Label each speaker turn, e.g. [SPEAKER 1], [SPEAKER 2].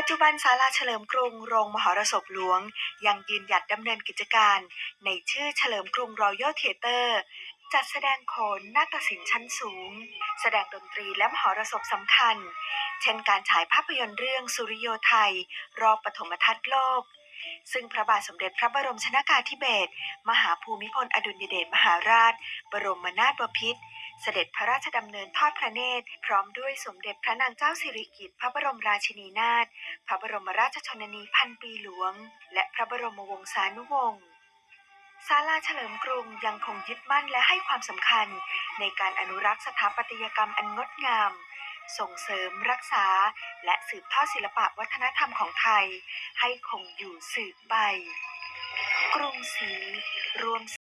[SPEAKER 1] ัจจุบันศาลาเฉลิมกรุงโรงมหรสพหลวง ยังยืนหยัดดำเนินกิจการในชื่อเฉลิมกรุงรอยัลเทเตอร์จัดแสดงโขนนาฏศิลป์ชั้นสูง แสดงดนตรีและมหรสพสำคัญ เช่นการฉายภาพยนตร์เรื่องสุริโยไทย รอบปฐมทัศน์โลก ซึ่งพระบาทสมเด็จพระบรมชนากาธิเบศรมหาภูมิพลอดุลยเดชมหาราช บรมนาถบพิตร เสด็จพระราชดำเนินทอดพระเนตร พร้อมด้วยสมเด็จพระนางเจ้าสิริกิติ์พระบรมราชินีนาถพระบรมราชชนนีพันปีหลวง และพระบรมวงศานุวงศ์ศาลาเฉลิมกรุงยังคงยึดมั่นและให้ความสำคัญ ในการอนุรักษ์สถาปัตยกรรมอันงดงาม ส่งเสริมรักษา และสืบทอดศิลปะวัฒนธรรมของไทย ให้คงอยู่สืบไป กรุงศรีรวม